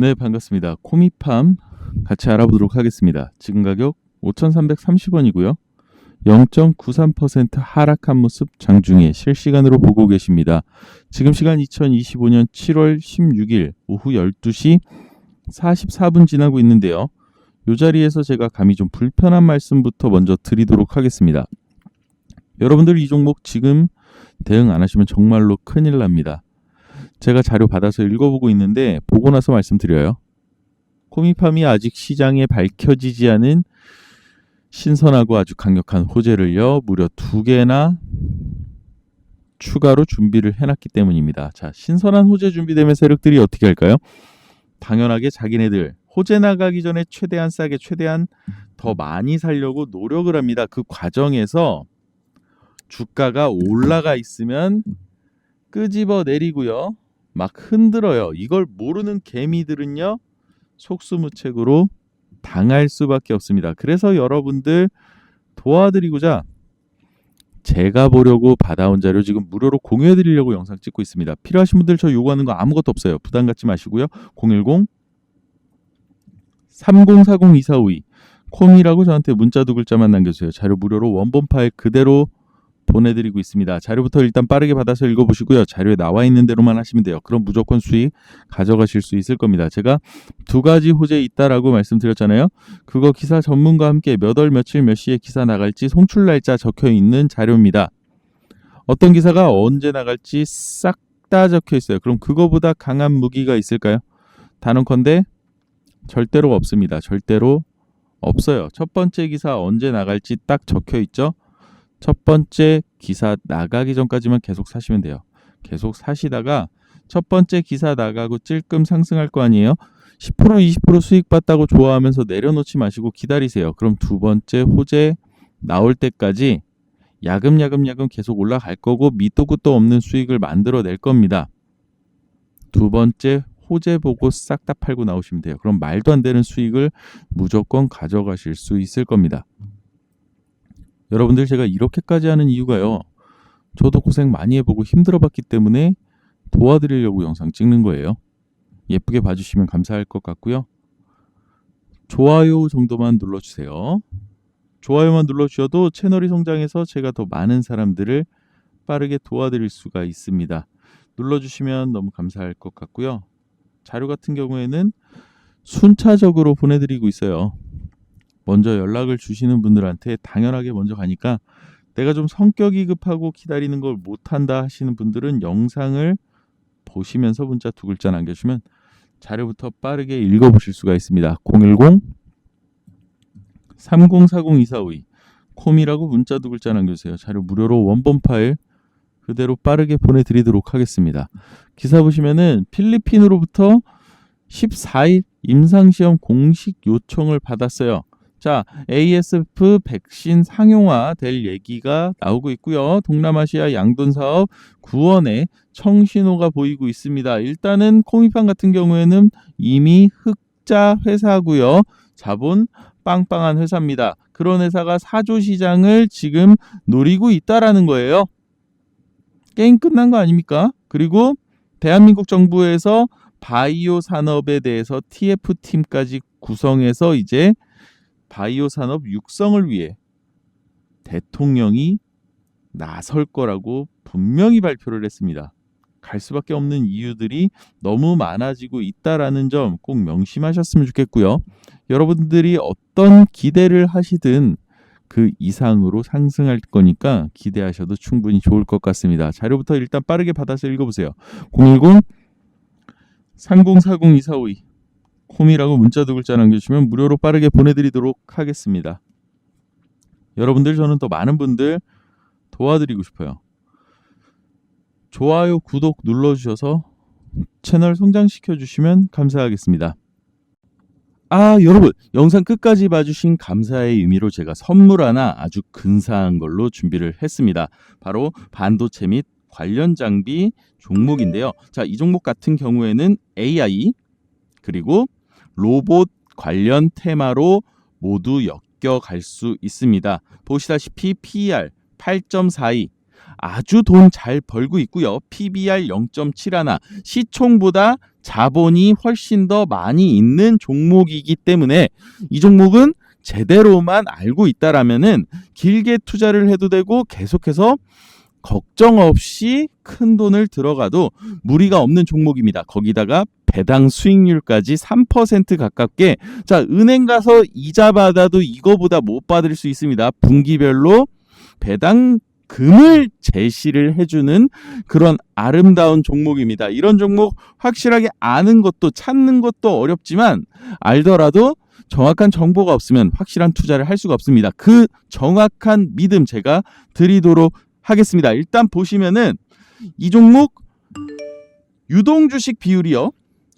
네, 반갑습니다. 코미팜 같이 알아보도록 하겠습니다. 지금 가격 5,330원이고요. 0.93% 하락한 모습 장중에 실시간으로 보고 계십니다. 지금 시간 2025년 7월 16일 오후 12시 44분 지나고 있는데요. 이 자리에서 제가 감히 좀 불편한 말씀부터 먼저 드리도록 하겠습니다. 여러분들 이 종목 지금 대응 안 하시면 정말로 큰일 납니다. 제가 자료 받아서 읽어보고 있는데 보고 나서 말씀드려요. 코미팜이 아직 시장에 밝혀지지 않은 신선하고 아주 강력한 호재를요 무려 두 개나 추가로 준비를 해놨기 때문입니다. 자, 신선한 호재 준비되면 세력들이 어떻게 할까요? 당연하게 자기네들 호재 나가기 전에 최대한 싸게 최대한 더 많이 살려고 노력을 합니다. 그 과정에서 주가가 올라가 있으면 끄집어 내리고요. 막 흔들어요. 이걸 모르는 개미들은요. 속수무책으로 당할 수밖에 없습니다. 그래서 여러분들 도와드리고자 제가 보려고 받아온 자료 지금 무료로 공유해 드리려고 영상 찍고 있습니다. 필요하신 분들 저 요구하는 거 아무것도 없어요. 부담 갖지 마시고요. 010 3040-2452 콤이라고 저한테 문자 두 글자만 남겨주세요. 자료 무료로 원본 파일 그대로 보내드리고 있습니다. 자료부터 일단 빠르게 받아서 읽어보시고요. 자료에 나와 있는 대로만 하시면 돼요. 그럼 무조건 수익 가져가실 수 있을 겁니다. 제가 두 가지 호재 있다라고 말씀드렸잖아요. 그거 기사 전문가 함께 몇 월 며칠 몇 시에 기사 나갈지 송출 날짜 적혀 있는 자료입니다. 어떤 기사가 언제 나갈지 싹 다 적혀 있어요. 그럼 그거보다 강한 무기가 있을까요? 단언컨대 절대로 없습니다. 절대로 없어요. 첫 번째 기사 언제 나갈지 딱 적혀 있죠. 첫 번째 기사 나가기 전까지만 계속 사시면 돼요. 계속 사시다가 첫 번째 기사 나가고 찔끔 상승할 거 아니에요? 10% 20% 수익 봤다고 좋아하면서 내려놓지 마시고 기다리세요. 그럼 두 번째 호재 나올 때까지 야금야금야금 계속 올라갈 거고 밑도 끝도 없는 수익을 만들어낼 겁니다. 두 번째 호재 보고 싹 다 팔고 나오시면 돼요. 그럼 말도 안 되는 수익을 무조건 가져가실 수 있을 겁니다. 여러분들 제가 이렇게까지 하는 이유가요. 저도 고생 많이 해보고 힘들어봤기 때문에 도와드리려고 영상 찍는 거예요. 예쁘게 봐주시면 감사할 것 같고요. 좋아요 정도만 눌러주세요. 좋아요만 눌러주셔도 채널이 성장해서 제가 더 많은 사람들을 빠르게 도와드릴 수가 있습니다. 눌러주시면 너무 감사할 것 같고요. 자료 같은 경우에는 순차적으로 보내드리고 있어요. 먼저 연락을 주시는 분들한테 당연하게 먼저 가니까 내가 좀 성격이 급하고 기다리는 걸 못한다 하시는 분들은 영상을 보시면서 문자 두 글자 남겨주면 자료부터 빠르게 읽어보실 수가 있습니다. 010 3040-2452 콤이라고 문자 두 글자 남겨주세요. 자료 무료로 원본 파일 그대로 빠르게 보내드리도록 하겠습니다. 기사 보시면은 필리핀으로부터 14일 임상시험 공식 요청을 받았어요. 자, ASF 백신 상용화 될 얘기가 나오고 있고요. 동남아시아 양돈 사업 구원에 청신호가 보이고 있습니다. 일단은 코미판 같은 경우에는 이미 흑자 회사고요. 자본 빵빵한 회사입니다. 그런 회사가 사조 시장을 지금 노리고 있다라는 거예요. 게임 끝난 거 아닙니까? 그리고 대한민국 정부에서 바이오 산업에 대해서 TF 팀까지 구성해서 이제 바이오 산업 육성을 위해 대통령이 나설 거라고 분명히 발표를 했습니다. 갈 수밖에 없는 이유들이 너무 많아지고 있다라는 점 꼭 명심하셨으면 좋겠고요. 여러분들이 어떤 기대를 하시든 그 이상으로 상승할 거니까 기대하셔도 충분히 좋을 것 같습니다. 자료부터 일단 빠르게 받아서 읽어보세요. 010 3040-2452 콤이라고 문자 두 글자 남겨주시면 무료로 빠르게 보내드리도록 하겠습니다. 여러분들 저는 더 많은 분들 도와드리고 싶어요. 좋아요, 구독 눌러주셔서 채널 성장시켜 주시면 감사하겠습니다. 아, 여러분, 영상 끝까지 봐주신 감사의 의미로 제가 선물 하나 아주 근사한 걸로 준비를 했습니다. 바로 반도체 및 관련 장비 종목인데요. 자, 이 종목 같은 경우에는 AI 그리고 로봇 관련 테마로 모두 엮여갈 수 있습니다. 보시다시피 PER 8.42 아주 돈 잘 벌고 있고요. PBR 0.71 시총보다 자본이 훨씬 더 많이 있는 종목이기 때문에 이 종목은 제대로만 알고 있다라면은 길게 투자를 해도 되고 계속해서 걱정 없이 큰 돈을 들어가도 무리가 없는 종목입니다. 거기다가 배당 수익률까지 3% 가깝게 자 은행 가서 이자 받아도 이거보다 못 받을 수 있습니다. 분기별로 배당 금을 제시를 해주는 그런 아름다운 종목입니다. 이런 종목 확실하게 아는 것도 찾는 것도 어렵지만 알더라도 정확한 정보가 없으면 확실한 투자를 할 수가 없습니다. 그 정확한 믿음 제가 드리도록 하겠습니다. 일단 보시면은 이 종목 유동 주식 비율이요.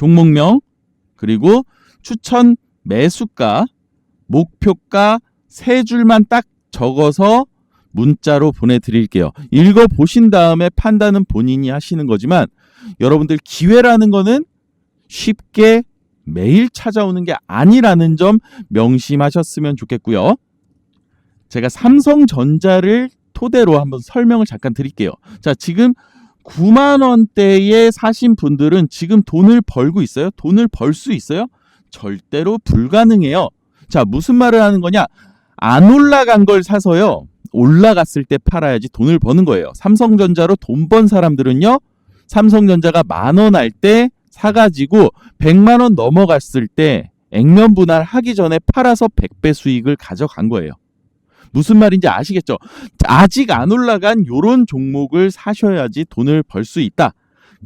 종목명, 그리고 추천 매수가, 목표가 세 줄만 딱 적어서 문자로 보내드릴게요. 읽어 보신 다음에 판단은 본인이 하시는 거지만 여러분들 기회라는 거는 쉽게 매일 찾아오는 게 아니라는 점 명심하셨으면 좋겠고요. 제가 삼성전자를 토대로 한번 설명을 잠깐 드릴게요. 자, 지금 9만 원대에 사신 분들은 지금 돈을 벌고 있어요? 돈을 벌 수 있어요? 절대로 불가능해요. 자, 무슨 말을 하는 거냐? 안 올라간 걸 사서요. 올라갔을 때 팔아야지 돈을 버는 거예요. 삼성전자로 돈 번 사람들은요. 삼성전자가 만 원 할 때 사가지고 100만 원 넘어갔을 때 액면 분할 하기 전에 팔아서 100배 수익을 가져간 거예요. 무슨 말인지 아시겠죠? 아직 안 올라간 요런 종목을 사셔야지 돈을 벌 수 있다.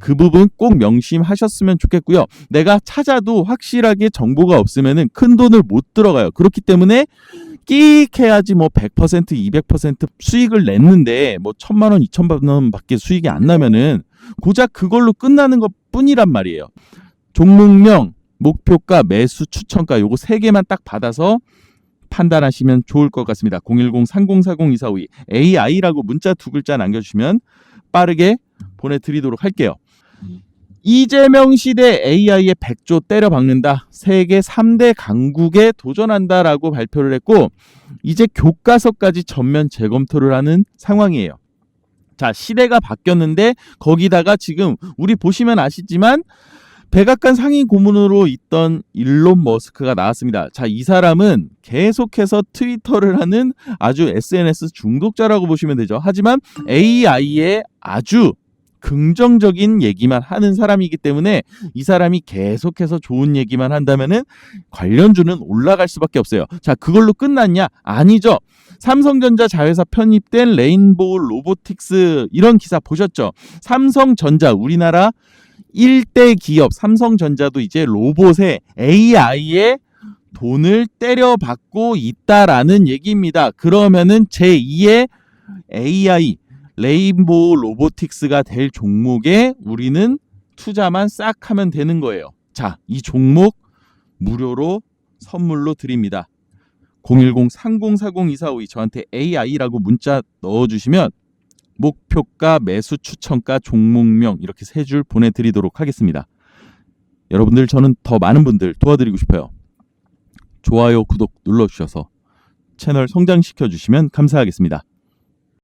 그 부분 꼭 명심하셨으면 좋겠고요. 내가 찾아도 확실하게 정보가 없으면은 큰 돈을 못 들어가요. 그렇기 때문에 끼익 해야지 뭐 100% 200% 수익을 냈는데 뭐 천만 원, 이천만 원밖에 수익이 안 나면은 고작 그걸로 끝나는 것 뿐이란 말이에요. 종목명, 목표가, 매수, 추천가 요거 세 개만 딱 받아서 판단하시면 좋을 것 같습니다. 010-3040-2452 AI라고 문자 두 글자 남겨주시면 빠르게 보내드리도록 할게요. 이재명 시대 AI의 100조 때려 박는다. 세계 3대 강국에 도전한다라고 발표를 했고 이제 교과서까지 전면 재검토를 하는 상황이에요. 자, 시대가 바뀌었는데 거기다가 지금 우리 보시면 아시지만 백악관 상임 고문으로 있던 일론 머스크가 나왔습니다. 자, 이 사람은 계속해서 트위터를 하는 아주 SNS 중독자라고 보시면 되죠. 하지만 AI에 아주 긍정적인 얘기만 하는 사람이기 때문에 이 사람이 계속해서 좋은 얘기만 한다면은 관련주는 올라갈 수밖에 없어요. 자, 그걸로 끝났냐? 아니죠. 삼성전자 자회사 편입된 레인보우 로보틱스 이런 기사 보셨죠? 삼성전자 우리나라 1대 기업 삼성전자도 이제 로봇에 AI에 돈을 때려받고 있다라는 얘기입니다. 그러면은 제2의 AI 레인보우 로보틱스가 될 종목에 우리는 투자만 싹 하면 되는 거예요. 자, 이 종목 무료로 선물로 드립니다. 010-3040-2452 저한테 AI라고 문자 넣어주시면 목표가, 매수 추천가, 종목명 이렇게 세 줄 보내드리도록 하겠습니다. 여러분들 저는 더 많은 분들 도와드리고 싶어요. 좋아요, 구독 눌러주셔서 채널 성장시켜 주시면 감사하겠습니다.